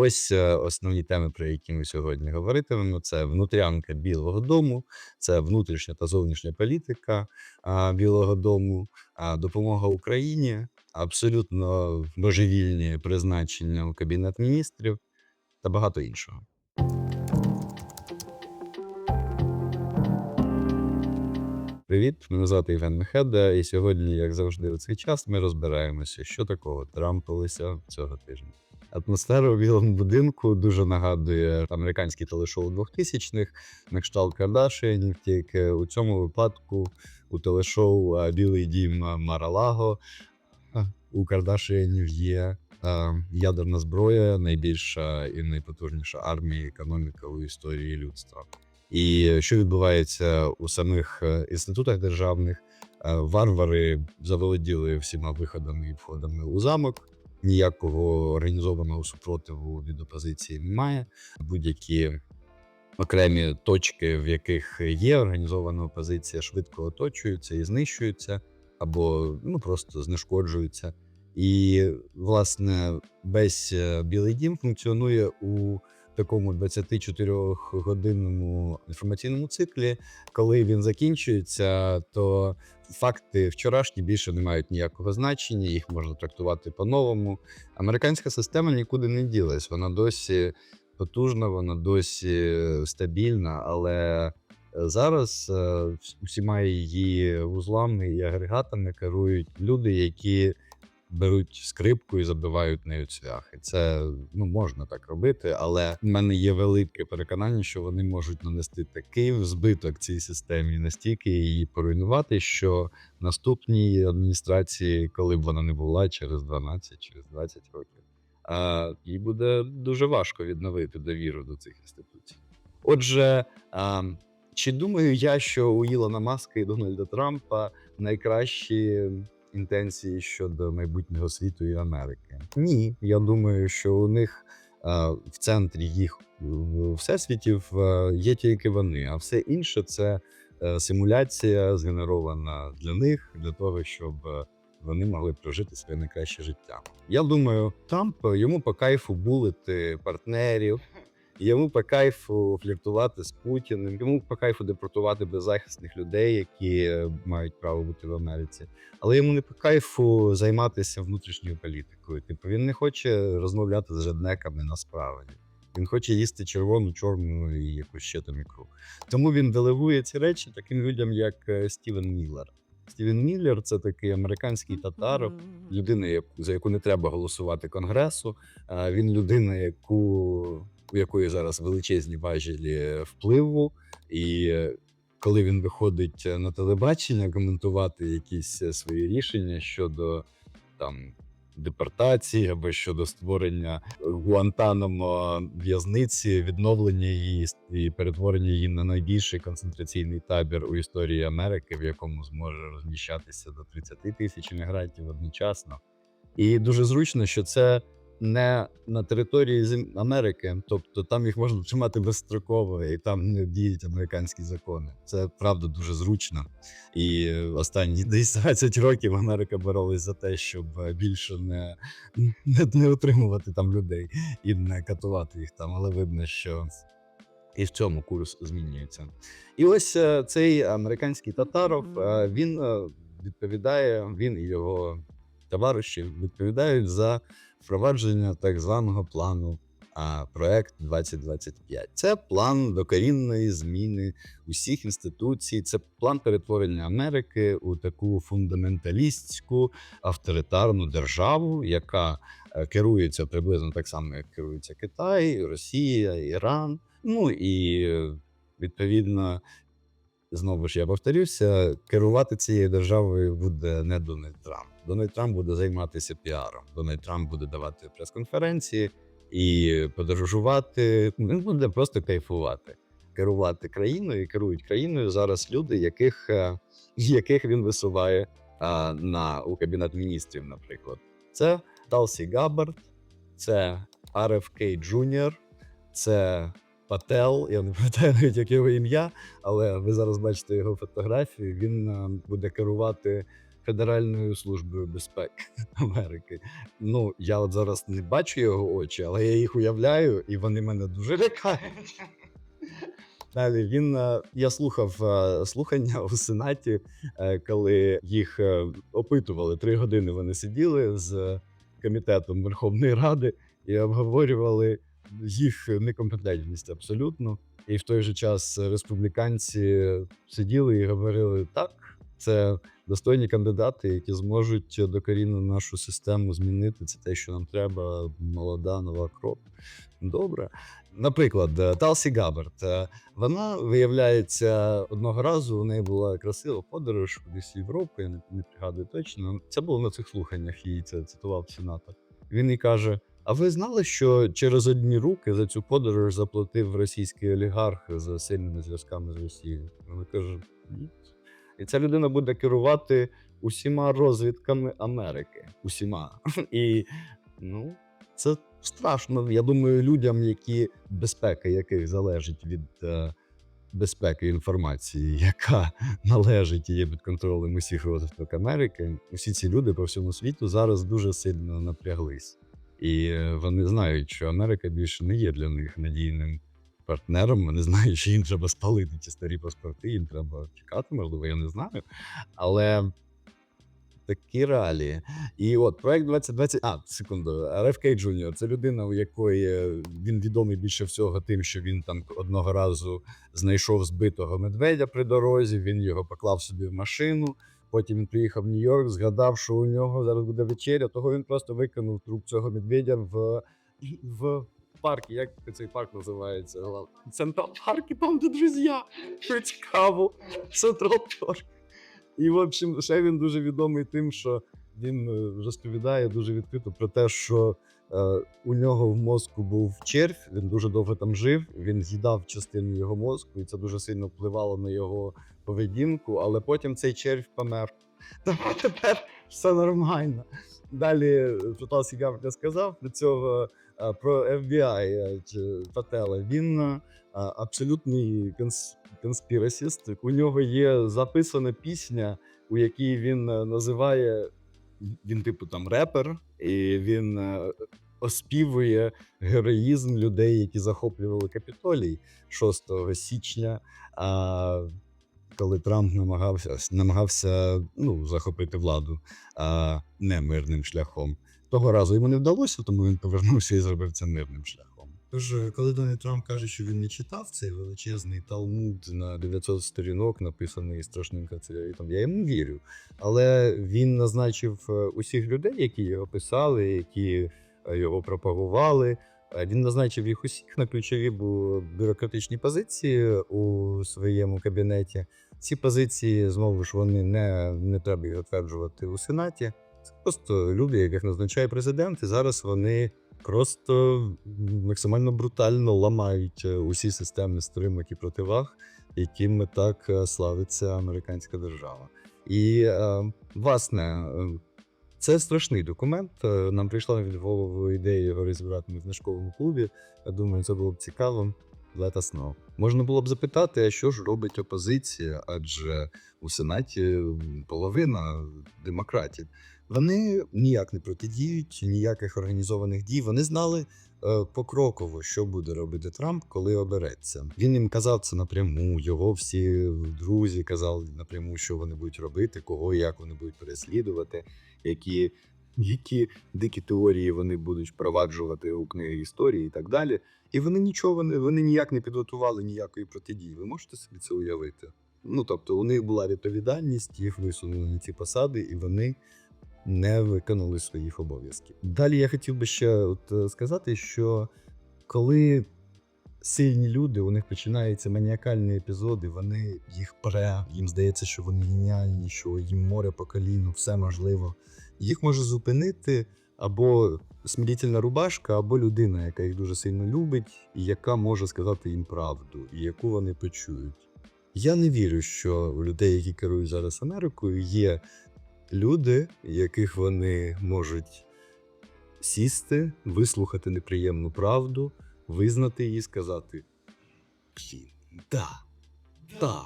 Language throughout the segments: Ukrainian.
Ось е, основні теми, про які ми сьогодні говоритимемо: це внутрянка Білого Дому, це внутрішня та зовнішня політика Білого Дому, допомога Україні, абсолютно божевільні призначення у Кабінет міністрів та багато іншого. Привіт, мене звати Євген Мехеда, і сьогодні, як завжди, у цей час ми розбираємося, що такого трампилося цього тижня. Атмосфера у білому будинку дуже нагадує американські телешоу 2000-х, на кшталт Кардашинів, тільки у цьому випадку у телешоу Білий дім Маралаго у Кардашинів є ядерна зброя, найбільша і найпотужніша армія, економіка у історії людства. І що відбувається у самих е, інститутах державних, Е, варвари заволоділи всіма виходами і входами у замок. Ніякого організованого супротиву від опозиції немає. Будь-які окремі точки, в яких є організована опозиція, швидко оточуються і знищуються, або ну просто знешкоджуються. І власне весь е, Білий Дім функціонує у такому 24-годинному інформаційному циклі. Коли він закінчується, то факти вчорашні більше не мають ніякого значення, їх можна трактувати по-новому. Американська система нікуди не ділась, вона досі потужна, вона досі стабільна, але зараз е, усіма її вузлами і агрегатами керують люди, які беруть скрипку і забивають нею цвяхи. Це ну можна так робити, але в мене є велике переконання, що вони можуть нанести такий збиток цій системі, настільки її поруйнувати, що наступній адміністрації, коли б вона не була через 12, через 20 років, а, їй буде дуже важко відновити довіру до цих інституцій. Отже, а, чи думаю я, що у Ілона Маска і Дональда Трампа найкращі інтенції щодо майбутнього світу і Америки? Ні, я думаю, що у них а, в центрі їх всесвітів а, є тільки вони, а все інше це е, симуляція, згенерована для них, для того, щоб е, вони могли прожити своє найкраще життя. Я думаю, Трамп е, йому по кайфу булити партнерів. Йому по кайфу фліртувати з Путіним, йому по кайфу депортувати беззахисних людей, які е, мають право бути в Америці. Але йому не по кайфу займатися внутрішньою політикою. Типу, він не хоче розмовляти з жаднеками на справі. Він хоче їсти червону, чорну і якусь ще там ікру. Тому він делегує ці речі таким людям, як е, Стівен Міллер. Стівен Міллер це такий американський татаро, людина, за яку не треба голосувати конгресу. Він людина, яку у якої зараз величезні важелі впливу, і коли він виходить на телебачення коментувати якісь е, свої рішення щодо там депортації або щодо створення Гуантанамо в'язниці, відновлення її і перетворення її на найбільший концентраційний табір у історії Америки, в якому зможе розміщатися до 30 тисяч мігрантів одночасно. І дуже зручно, що це не на території Америки, тобто там їх можна тримати безстроково, і там не діють американські закони. Це правда дуже зручно. І останні десь 20 років Америка боролась за те, щоб е, більше не, не, не утримувати там людей і не катувати їх там. Але видно, що і в цьому курс змінюється. І ось е, цей американський татаров е, він відповідає, він і його товариші відповідають за впровадження так званого плану а, проект 2025. Це план докорінної зміни усіх інституцій. Це план перетворення Америки у таку фундаменталістську авторитарну державу, яка е, керується приблизно так само, як керується Китай, Росія, Іран. Ну і відповідно. Знову ж я повторюся, керувати цією державою буде не Дональд Трамп. Дональд Трамп буде займатися піаром. Дональд Трамп буде давати прес-конференції і подорожувати. Він буде просто кайфувати, керувати країною. І керують країною зараз люди, яких, е, яких він висуває а, на у кабінет міністрів. Наприклад, це Талсі Габбард, це RFK Джуніор, це Пател. Я не пам'ятаю навіть як його ім'я але ви зараз бачите його фотографію. Він е, буде керувати Федеральною службою безпеки Америки. Ну, я от зараз не бачу його очі, але я їх уявляю, і вони мене дуже лякають. Далі він е, я слухав е, слухання у сенаті, коли їх опитували три години. Вони сиділи з комітетом Верховної Ради і обговорювали їх некомпетентність абсолютно. І в той же час республіканці сиділи і говорили: так, це достойні кандидати, які зможуть докорінно нашу систему змінити. Це те, що нам треба, молода, нова кров. Добре. Наприклад, Талсі Габбард. Е, Вона виявляється одного разу. У неї була красива подорож кудись в Європу. Я не пригадую точно. Це було на цих слуханнях. Її це цитував сенатор. Він їй каже: А ви знали, що через одні руки за цю подорож заплатив російський олігарх за сильними зв'язками з Росією? Вона каже: Ні. І ця людина буде керувати усіма розвідками Америки. Усіма. І ну, це страшно. Я думаю, людям, які безпека яких залежить від е, безпеки інформації, яка належить і є під контролем усіх розвиток Америки. Усі ці люди по всьому світу зараз дуже сильно напряглись. І е, вони знають, що Америка більше не є для них надійним партнером. Вони знають, що їм треба спалити ці старі паспорти, їм треба чекати, можливо, я не знаю. Але такі реалії. І от проект 2020. А, секунду, RFK Jr. це людина, у якої він відомий більше всього тим, що він там одного разу знайшов збитого медведя при дорозі. Він його поклав собі в машину. Потім він приїхав в Нью-Йорк, згадав, що у нього зараз буде вечеря. Того він просто викинув труп цього медведя в, в парк. Як цей парк називається? Централ парк, і там, де друзі. Цікаво. Централ парк. І, в общем, ще він дуже відомий тим, що він е, розповідає дуже відкрито про те, що у нього в мозку був червь, він дуже довго там жив, він з'їдав частину його мозку, і це дуже сильно впливало на його поведінку, але потім цей червь помер. Тому тепер все нормально. Далі е, про Талсі Гавр я сказав про цього е, про FBI е, чи Пателе. Він е, абсолютний конс- конспірасіст. У нього є записана пісня, у якій він е, називає він, типу, там репер, і він е, оспівує героїзм людей, які захоплювали Капітолій 6 січня. А коли Трамп намагався намагався ну, захопити владу а, не мирним шляхом. Того разу йому не вдалося, тому він повернувся і зробив це мирним шляхом. Тож, е, коли Дональд Трамп каже, що він не читав цей величезний талмуд на 900 сторінок, написаний страшним канцелярітом, я йому вірю. Але він назначив е, усіх людей, які його писали, які е, його пропагували. Він назначив їх усіх на ключові бюрократичні позиції у своєму кабінеті. Ці позиції знову ж вони не, не треба їх затверджувати у сенаті. Це просто люди, яких назначає президент, і зараз вони просто максимально брутально ламають усі системи стримок і противаг, якими так е, славиться американська держава. І е, власне. е, Це страшний документ. Нам прийшла від голову ідея його розібрати в книжковому клубі. Я думаю, це було б цікаво. Let us know. Можна було б запитати, а що ж робить опозиція? Адже у Сенаті половина демократів. Вони ніяк не протидіють, ніяких організованих дій. Вони знали е, покроково, що буде робити Трамп, коли обереться. Він їм казав це напряму. Його всі друзі казали напряму, що вони будуть робити, кого і як вони будуть переслідувати, які, які дикі теорії вони будуть впроваджувати у книги історії і так далі. І вони нічого вони, вони ніяк не підготували ніякої протидії. Ви можете собі це уявити? Ну тобто, у них була відповідальність, їх висунули на ці посади, і вони не виконали своїх обов'язків. Далі я хотів би ще от е, сказати, що коли сильні люди, у них починаються маніакальні епізоди, вони їх пре, їм здається, що вони геніальні, що їм море по коліну, все можливо. Їх може зупинити або смирительна рубашка, або людина, яка їх дуже сильно любить, і яка може сказати їм правду, і яку вони почують. Я не вірю, що у людей, які керують зараз Америкою, є люди, яких вони можуть сісти, вислухати неприємну правду, визнати її, сказати: Блін, да, да.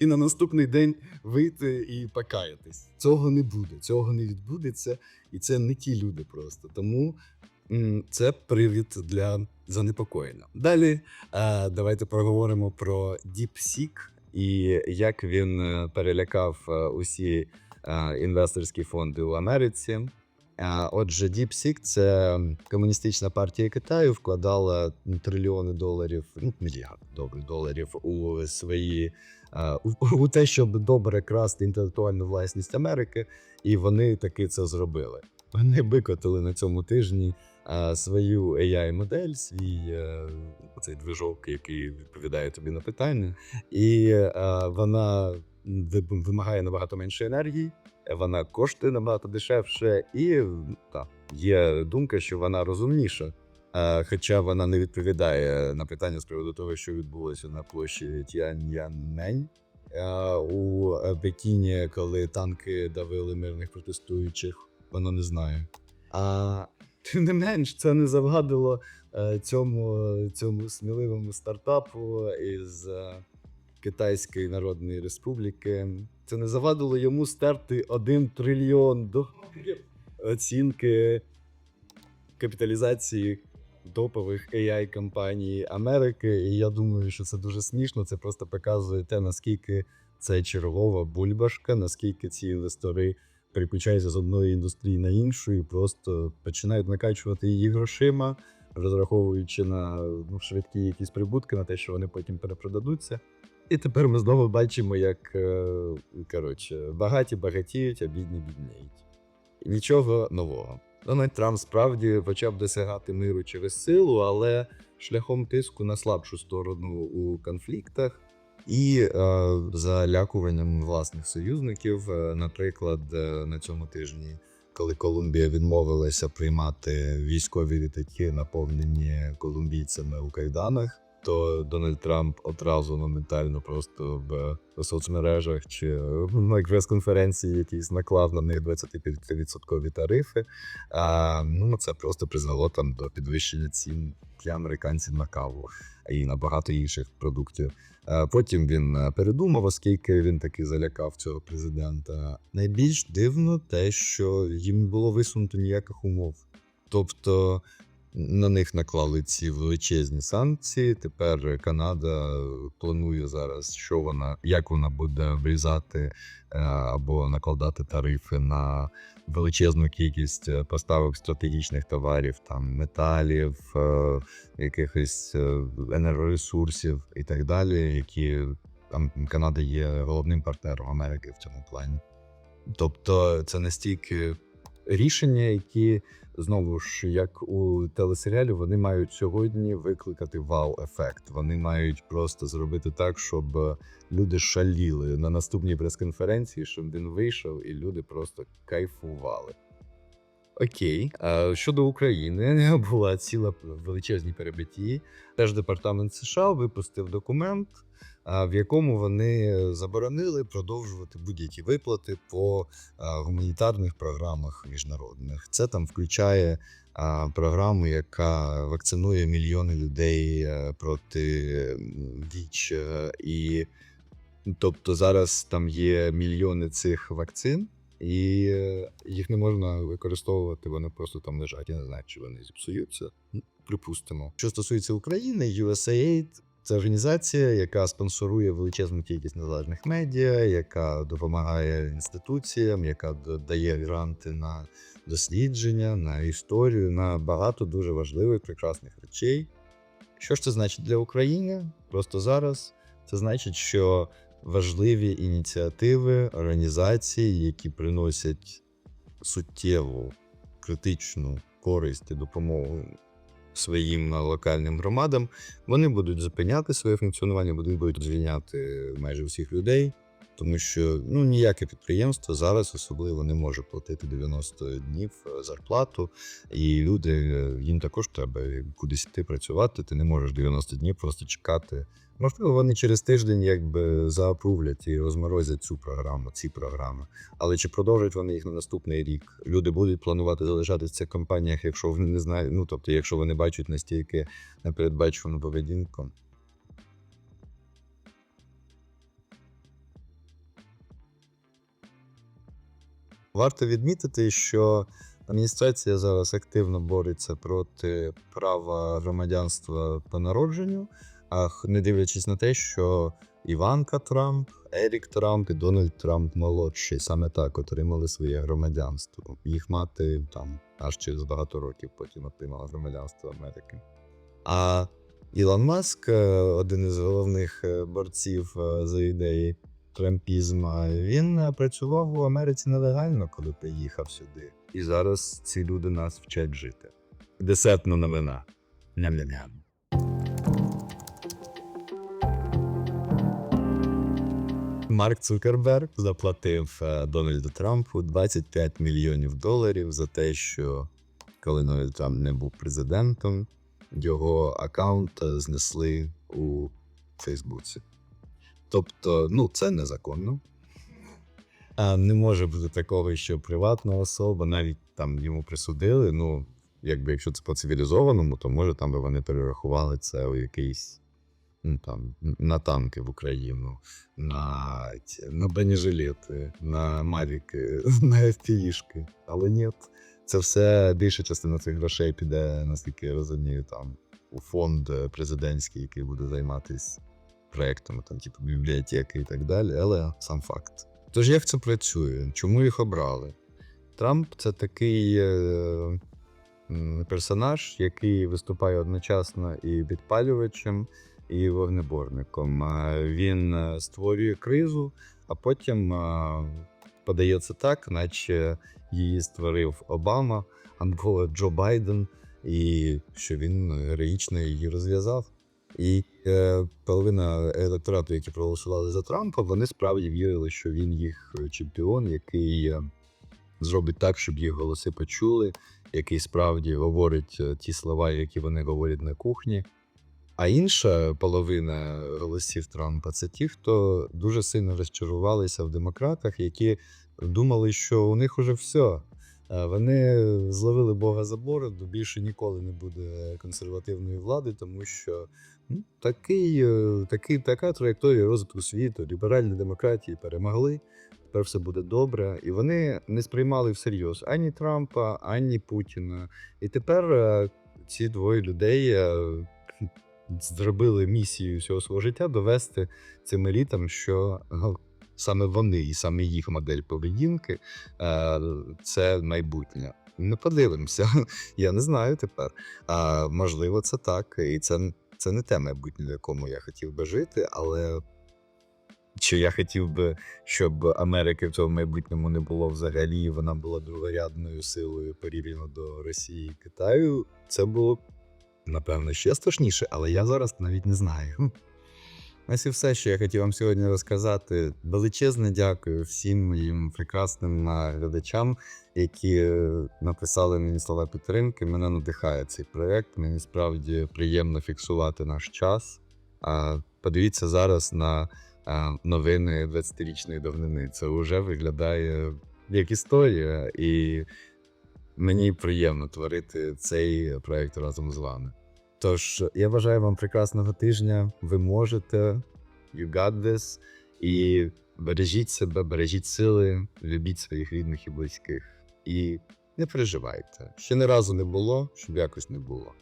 і на наступний день вийти і покаятись. Цього не буде, цього не відбудеться, і це не ті люди просто. Тому це привід для занепокоєння. Далі е, давайте поговоримо про DeepSeek і як він е, перелякав е, усі інвесторські фонди у Америці. А, Отже, DeepSeek – це комуністична партія Китаю, вкладала трильйони доларів, ну мільярд добрих доларів у свої у, у те, щоб добре красти інтелектуальну власність Америки, і вони таки це зробили. Вони викотили на цьому тижні свою AI-модель, свій е, цей движок, який відповідає тобі на питання, і е, вона вимагає набагато менше енергії вона коштує набагато дешевше, і та, є думка, що вона розумніша. Е, Хоча вона не відповідає на питання з приводу того, що відбулося на площі Тяньянмень е, у е, Пекіні, коли танки давили мирних протестуючих. Вона не знає. А тим не менш, це не завгадило е, цьому, цьому сміливому стартапу із е, Китайської Народної Республіки. Це не завадило йому стерти 1 трильйон доларів оцінки капіталізації топових AI компаній Америки. І я думаю, що це дуже смішно. Це просто показує те, наскільки це чергова бульбашка, наскільки ці інвестори переключаються з одної індустрії на іншу і просто починають накачувати її грошима, розраховуючи на ну, швидкі якісь прибутки, на те, що вони потім перепродадуться. І тепер ми знову бачимо, як е, коротше, багаті багатіють, а бідні бідніють. Нічого нового. Дональд Трамп справді почав досягати миру через силу, але шляхом тиску на слабшу сторону у конфліктах і е, залякуванням власних союзників. Е, Наприклад, е, на цьому тижні, коли Колумбія відмовилася приймати військові літаки, наповнені колумбійцями у кайданах то Дональд Трамп одразу моментально просто в, в соцмережах чи е, на прес-конференції якісь наклав на них 25% тарифи. А, ну, це просто призвело там до підвищення цін для американців на каву і на багато інших продуктів. А потім він е, передумав, оскільки він таки залякав цього президента. Найбільш дивно те, що їм не було висунуто ніяких умов. Тобто на них наклали ці величезні санкції. Тепер Канада планує зараз, що вона як вона буде врізати е, або накладати тарифи на величезну кількість е, поставок стратегічних товарів, там металів, е, якихось енергоресурсів і так далі, які там Канада є головним партнером Америки в цьому плані. Тобто, це настільки рішення, які знову ж як у телесеріалі, вони мають сьогодні викликати вау-ефект. Вони мають просто зробити так, щоб е, люди шаліли на наступній прес-конференції, щоб він вийшов, і люди просто кайфували. Окей, а щодо України була ціла величезні перебитті. Теж департамент США випустив документ, в якому вони заборонили продовжувати будь-які виплати по гуманітарних програмах міжнародних. Це там включає програму, яка вакцинує мільйони людей е, проти ВІЧ. е, І тобто зараз там є мільйони цих вакцин. І е, їх не можна використовувати, вони просто там лежать. Я не знаю, чи вони зіпсуються. Ну, Припустимо. Що стосується України, USAID – це організація, яка спонсорує величезну кількість незалежних медіа, яка допомагає інституціям, яка дає гранти на дослідження, на історію, на багато дуже важливих, прекрасних речей. Що ж це значить для України? Просто зараз це значить, що важливі ініціативи, організації, які приносять суттєву критичну користь і допомогу своїм локальним громадам, вони будуть зупиняти своє функціонування, будуть звільняти майже всіх людей. Тому що ну ніяке підприємство зараз особливо не може платити 90 днів е, зарплату, і люди е, їм також треба кудись йти працювати. Ти не можеш 90 днів просто чекати. Можливо, вони через тиждень якби заапрувлять і розморозять цю програму, ці програми. Але чи продовжать вони їх на наступний рік? Люди будуть планувати залишатися в цих компаніях, якщо вони не знають, ну тобто, якщо вони бачать настільки непередбачувану поведінку. Варто відмітити, що адміністрація зараз активно бореться проти права громадянства по народженню, а не дивлячись на те, що Іванка Трамп, Ерік Трамп і Дональд Трамп молодший саме так отримали своє громадянство. Їх мати там аж через багато років потім отримала громадянство Америки. А Ілон Маск, е, один із головних е, борців е, за ідеї трампізму, він е, працював у Америці нелегально, коли приїхав сюди. І зараз ці люди нас вчать жити. Десертна новина. Ням-ням-ням. Марк Цукерберг заплатив е, Дональду Трампу 25 мільйонів доларів за те, що коли Дональд Трамп не був президентом, його аккаунт е, знесли у Фейсбуці. Тобто, ну, це незаконно. А не може бути такого, що приватна особа, навіть там йому присудили. Ну, якби якщо це по цивілізованому, то може там би вони перерахували це у якийсь ну, там, на танки в Україну, на, на бронежилети, на мавіки, на FPV-шки. Але ні, це все більша частина цих грошей піде, наскільки я розумію, там у фонд президентський, який буде займатися проектами, там, типу бібліотеки і так далі, але сам факт. Тож як це працює? Чому їх обрали? Трамп це такий е, персонаж, який виступає одночасно і підпалювачем, і вогнеборником. Він е, створює кризу, а потім е, подається так, наче її створив Обама або Джо Байден, і що він героїчно її розв'язав. І е, половина електорату, які проголосували за Трампа, вони справді вірили, що він їх чемпіон, який е, зробить так, щоб їх голоси почули, який справді говорить е, ті слова, які вони говорять на кухні. А інша половина голосів Трампа це ті, хто дуже сильно розчарувалися в демократах, які думали, що у них уже все. Е, Вони зловили Бога за бороду, більше ніколи не буде консервативної влади, тому що такий, е, такий, така траєкторія розвитку світу, ліберальні демократії перемогли. Тепер все буде добре. І вони не сприймали всерйоз ані Трампа, ані Путіна. І тепер е, ці двоє людей е, зробили місію всього свого життя довести цим елітам, що ну, саме вони і саме їх модель поведінки це майбутнє. Не подивимося. Я не знаю тепер. А, можливо, це так. І це, це не те майбутнє, в якому я хотів би жити, але чи я хотів би, щоб Америки в цьому майбутньому не було взагалі, і вона була другорядною силою порівняно до Росії і Китаю, це було напевно, ще страшніше, але я зараз навіть не знаю. Ось і все, що я хотів вам сьогодні розказати. Величезне дякую всім моїм прекрасним глядачам, які е, написали мені слова підтримки. Мене надихає цей проект. Мені справді приємно фіксувати наш час. Подивіться зараз на новини 20-річної давнини. Це вже виглядає як історія, і мені приємно творити цей проект разом з вами. Тож я бажаю вам прекрасного тижня. Ви можете, you got this. І бережіть себе, бережіть сили, любіть своїх рідних і близьких. І не переживайте. Ще не разу не було, щоб якось не було.